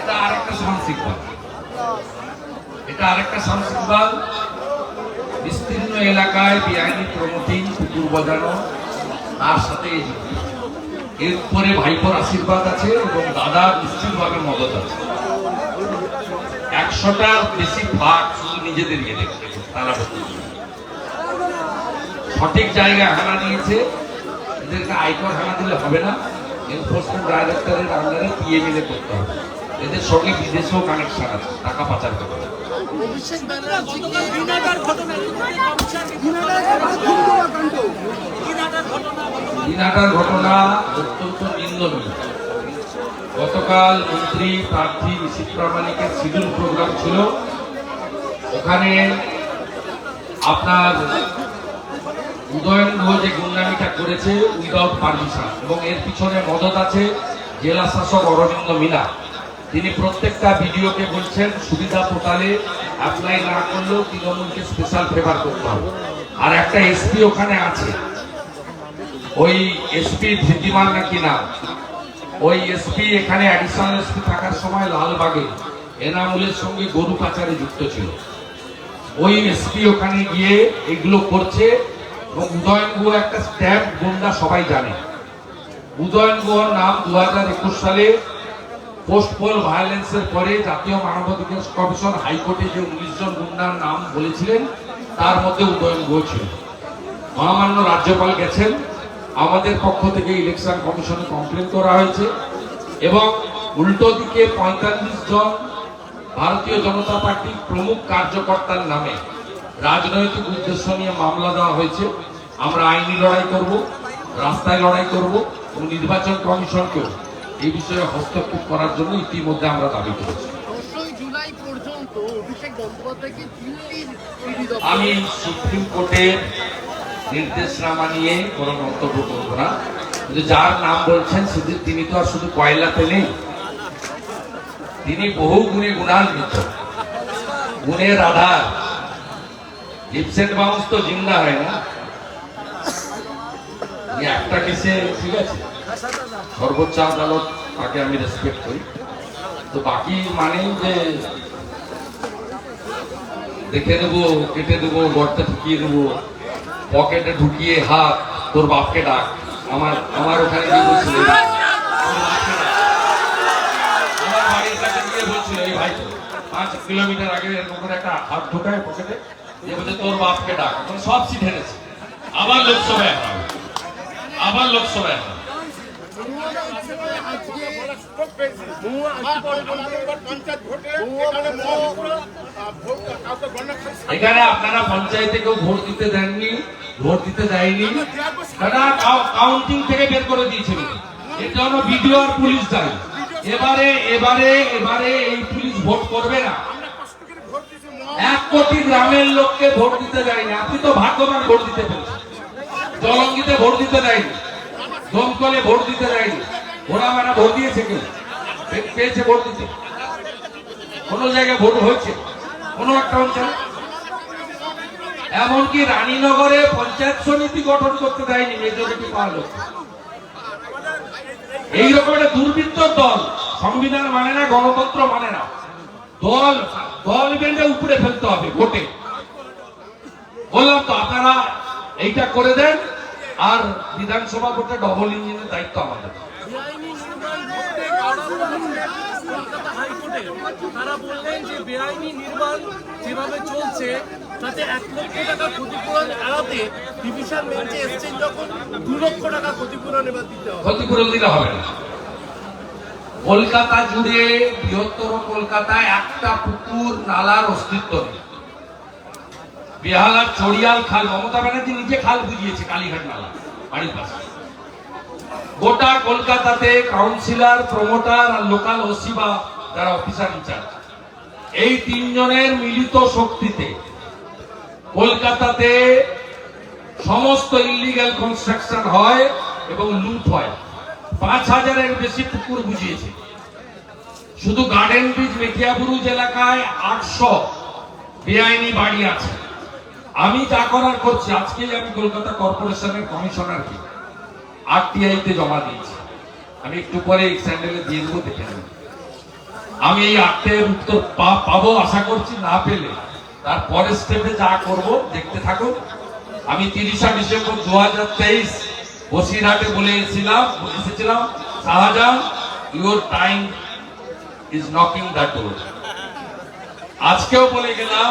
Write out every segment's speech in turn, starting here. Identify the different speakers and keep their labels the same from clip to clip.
Speaker 1: এটা আরেকটা সাংসিক দল। এটা আরেকটা সাংসিক বিস্তীর্ণ এলাকায় বেআইনি প্রমোটিং কুকুর বাজানো। তার সাথে। এরপরে ভাইপোর আশীর্বাদ আছে এবং দাদা নিশ্চিতভাবে মদত আছে। একশোটার বেশি ভাগ শুধু নিজেদের ইয়ে দেখতে তারা সঠিক জায়গায় হানা নিয়েছে এদেরকে আয়কর হানা দিলে হবে না। এনফোর্সমেন্ট ডাইরেক্টরের আন্ডারে পিএ মিলে করতে হবে। এদের সঙ্গে বিদেশেও কানেকশন আছে, টাকা পাচার করতে হবে।
Speaker 2: ঘটনা
Speaker 1: অত্যন্ত নিন্দনীয়। গতকাল মন্ত্রী প্রার্থী নিশীত প্রামাণিকের শিডিউল প্রোগ্রাম ছিল। ওখানে আপনার উদয়ন যে গুন্ডামিটা করেছে, উইদাউট পারমিশন, এবং এর পিছনে মদত আছে জেলা শাসক অরবিন্দ মিনা। তিনি প্রত্যেকটা ভিডিওকে বলছেন, সুবিধা পোর্টালে অ্যাপ্লাই না করলেও তৃণমূলকে স্পেশাল ফেভার করতে হবে। আর একটা এসপি ওখানে আছে। ওই এসপি ধৃতিমান নাকি নাম? ওই এসপি এখানে অ্যাডিশনাল এসপি থাকার সময় লালবাগে এনামুলের সঙ্গে গরু পাচারে যুক্ত ছিল। ওই এসপি ওখানে গিয়ে এগুলো করছে এবং উদয়ন গুহ একটা স্ট্যাম্প গুন্ডা সবাই জানে। উদয়ন গুহর নাম দু হাজার একুশ সালে পোস্ট পোল ভায়োলেন্সের পরে জাতীয় মানবাধিকার কমিশন হাইকোর্টে যে উনিশ জন গুন্ডার নাম বলেছিলেন, তার মধ্যে উদয়ন ছিল মহামান্য রাজ্যপাল গেছেন। আমাদের পক্ষ থেকে ইলেকশন কমিশনে কমপ্লেন করা হয়েছে এবং উল্টো দিকে পঁয়তাল্লিশ জন ভারতীয় জনতা পার্টির প্রমুখ কার্যকর্তার নামে রাজনৈতিক উদ্দেশ্য নিয়ে মামলা দেওয়া হয়েছে। আমরা আইনি লড়াই করব, রাস্তায় লড়াই করব এবং নির্বাচন কমিশনকেও এই বিষয়ে হস্তক্ষেপ করার জন্য ইতিমধ্যে আমরা দাবি করেছি। আমি সুপ্রিম কোর্টের নির্দেশনামা নিয়ে কোনো মন্তব্য করব না। কিন্তু যার নাম বলছেন শুধু তিনি তো আর শুধু কয়লাতে নেই। তিনি বহু গুণে গুণান্বিত গুণের আধার। জিপসেন্ট বাউন্স তো জিন্দা হয় না। একটা কেসে ঠিক আছে। সর্বোচ্চ আদালত তাকে আমি রেসপেক্ট করি। তো বাকি মানেই যে দেখে দেবো, কেটে দেবো, গর্তে ঢুকিয়ে দেবো, পকেটে ঢুকিয়ে হাত, তোর বাপকে ডাক। আমার আমার ওখানে গিয়ে বলছিল ভাই। পাঁচ কিলোমিটার আগে করে একটা হাত ঢোকায় পকেটে যে বলছে, তোর বাপকে ডাক। এখন সব সিট আবার লোকসভায় আবার লোকসভায় এখানে আপনারা পঞ্চায়েতে কেউ ভোট দিতে দেননি, ভোট দিতে দেয়নি। তারা কাউন্টিং থেকে বের করে দিয়েছিল এর জন্য বিডিও আর পুলিশ দায়ী। এবারে এবারে এবারে এই পুলিশ ভোট করবে না। এক কোটি গ্রামের লোককে ভোট দিতে দেয়নি। আপনি তো ভাগ্যবান ভোট দিতে পেরেছেন। জলঙ্গিতে ভোট দিতে দেয়নি। দমকলে ভোট দিতে দেয়নি ওরা মানে ভোট দিয়েছে কেউ? পেয়েছে ভোট দিতে। কোন জায়গায় ভোট হয়েছে? কোন একটা অঞ্চলে? এমনকি রানীনগরে পঞ্চায়েত সমিতি গঠন করতে দেয়নি মেজরিটি পাওয়া লোক। এইরকম একটা দুর্বৃত্ত দল, সংবিধান মানে না, গণতন্ত্র মানে না। দল দল বেঁধে উপরে ফেলতে হবে ভোটে। বললাম তো, আপনারা এইটা করে দেন আর বিধানসভা ভোটে ডবল ইঞ্জিনের দায়িত্ব আমাদের।
Speaker 2: তারা বললেন যে বেআইনি নির্মাণ যেভাবে চলছে তাতে এক লক্ষ টাকা ক্ষতিপূরণ এড়াতে ডিভিশন বেঞ্চে এসছেন যখন দু লক্ষ টাকা ক্ষতিপূরণ এবার দিতে হবে।
Speaker 1: ক্ষতিপূরণ দিলে হবে না। কলকাতা জুড়ে বৃহত্তর কলকাতায় একটা পুকুর নালার অস্তিত্ব নেই। বেহালার চড়িয়াল খাল, মমতা ব্যানার্জি নিজে খাল বুঝিয়েছে, কালীঘাট নালা, বাড়ির পাশে। গোটা কলকাতাতে কাউন্সিলর প্রমোটার আর লোকাল ওসি বা যারা অফিসার ইনচার্জ এই তিনজনের মিলিত শক্তিতে কলকাতাতে সমস্ত ইলিগ্যাল কনস্ট্রাকশন হয় এবং লুট হয়। পাঁচ হাজারের বেশি পুকুর বুঝিয়েছে। শুধু গার্ডেন ব্রিজ মেটিয়াবুরুজ এলাকায় আটশো বেআইনি বাড়ি আছে। আমি যা করার করছি, আজকেই আমি কলকাতা কর্পোরেশনের কমিশনারকে আরটিআই তে জমা দিয়েছি। আমি একটু পরে স্যান্ডেলে দিয়ে দেবো, দেখে আমি এই আটটের উত্তর পাবো আশা করছি, না পেলে তার পরের স্টেপে যা করব, দেখতে থাকুন। আমি তিরিশা ডিসেম্বর দু হাজার তেইশ বসিরহাটে বলে এসেছিলাম এসেছিলাম, Shahjahan your time is knocking the door আজকেও বলে গেলাম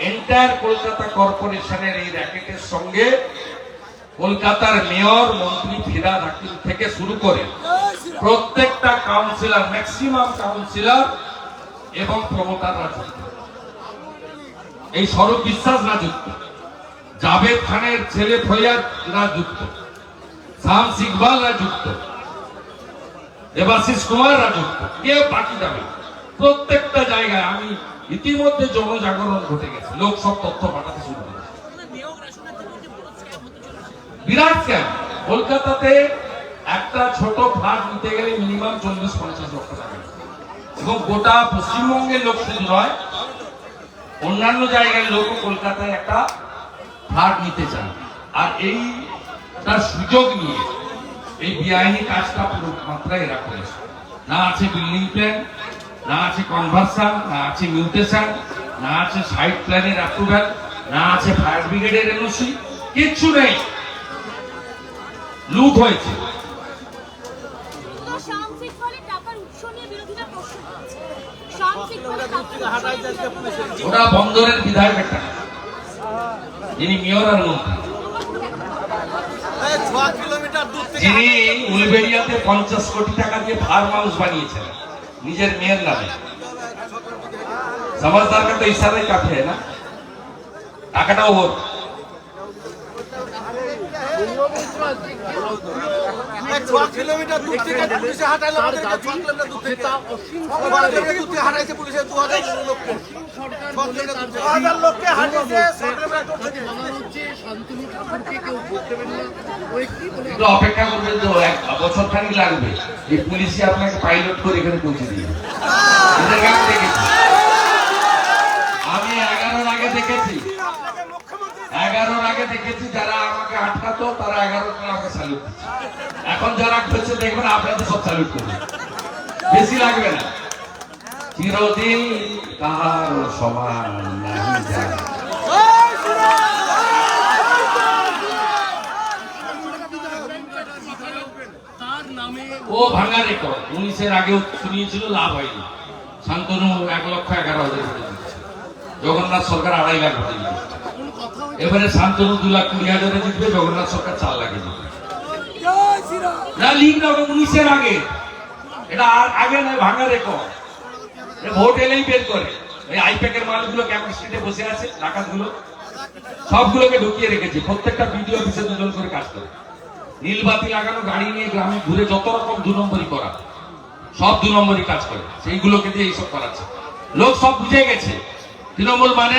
Speaker 1: এন্টায়ার কলকাতা কর্পোরেশনের এই র্যাকেটের সঙ্গে কলকাতার মেয়র মন্ত্রী ফিরাদ হাকিম থেকে শুরু করে প্রত্যেকটা কাউন্সিলর ম্যাক্সিমাম কাউন্সিলর এবং প্রমোটাররা যুক্ত এই স্বরূপ বিশ্বাসরা যুক্ত জাভেদ খানের ছেলে ফৈয়াদরা যুক্ত শাম সিকবালরা যুক্ত দেবাশিস কুমাররা যুক্ত কেউ বাকি যাবে না। প্রত্যেকটা জায়গায় আমি ইতিমধ্যে জনজাগরণ ঘটে গেছে। লোক সব তথ্য পাঠাতে শুরু করেছে। বিরাট ক্যাম্প কলকাতাতে একটা ছোট ফ্ল্যাট নিতে গেলে মিনিমাম চল্লিশ, পঞ্চাশ লক্ষ টাকা এবং গোটা পশ্চিমবঙ্গের লোক শুধু নয়, অন্যান্য জায়গার লোক কলকাতায় একটা ফ্ল্যাট নিতে চান আর এই তার সুযোগ নিয়ে এই বেআইনি কাজটা পুরো মাত্রায় এরা করেছে। না আছে বিল্ডিং প্ল্যান না আছে কনভার্সন না আছে মিউটেশন না আছে সাইট প্ল্যানের অ্যাপ্রুভ্যাল না আছে ফায়ার ব্রিগেডের এনওসি কিচ্ছু নেই। লুট হয়েছে। ওটা বন্দরের বিধায়ক একটা। যিনি মেয়র আর মন্ত্রী।
Speaker 3: এই ছ কিলোমিটার দূর থেকে
Speaker 1: যিনি উলবেড়িয়াতে পঞ্চাশ কোটি টাকা দিয়ে ফার্ম হাউস বানিয়েছেন। নিজের মেয়ের নামে समझदार का तो इशारा ही काफी है ना টাকাটাও ওর
Speaker 3: এই ছ পুলিশে পুলিশে
Speaker 1: অপেক্ষা করবেন তো, এক বছর খানিক লাগবে। এই পুলিশই আপনাকে পাইলট করে এখানে পৌঁছে দিয়ে এদেরকে আমি দেখেছি আমি এগারোর আগে দেখেছি এগারোর আগে দেখেছি যারা আমাকে আটকাতো, তারা এগারো জন আমাকে স্যালুট এখন যারা করছে, দেখবেন আপনাদের সব স্যালুট করবে। বেশি লাগবে না। চিরদিন কাহার সমান ও ভাঙা রেকর্ড উনিশের আগেও শুনিয়েছিল, লাভ হয়নি। শান্তনু এক লক্ষ এগারো হাজার জগন্নাথ সরকার আড়াই লাখ ভোটে জিতছে। এবারে শান্তনু দু লাখ কুড়ি হাজারে জিতবে, জগন্নাথ সরকার চার লাখে জিতবে। না না উনিশের আগে। এটা আর আগে নয়, ভাঙা রেকর্ড ভোট এলেই বের করে। এই আইপ্যাকের মালগুলো ক্যাম্প স্ট্রিটে বসে আছে, ডাকাতগুলো? সবগুলোকে ঢুকিয়ে রেখেছে। প্রত্যেকটা বিডিও অফিসে দুজন করে কাজ করে। নীলবাতি লাগানো, গাড়ি নিয়ে গ্রামে ঘুরে যত রকম দু নম্বরই করা, সব দু নম্বরই কাজ করে। সেইগুলোকে দিয়ে এইসব করাচ্ছে। লোক সব বুঝে গেছে। তৃণমূল মানে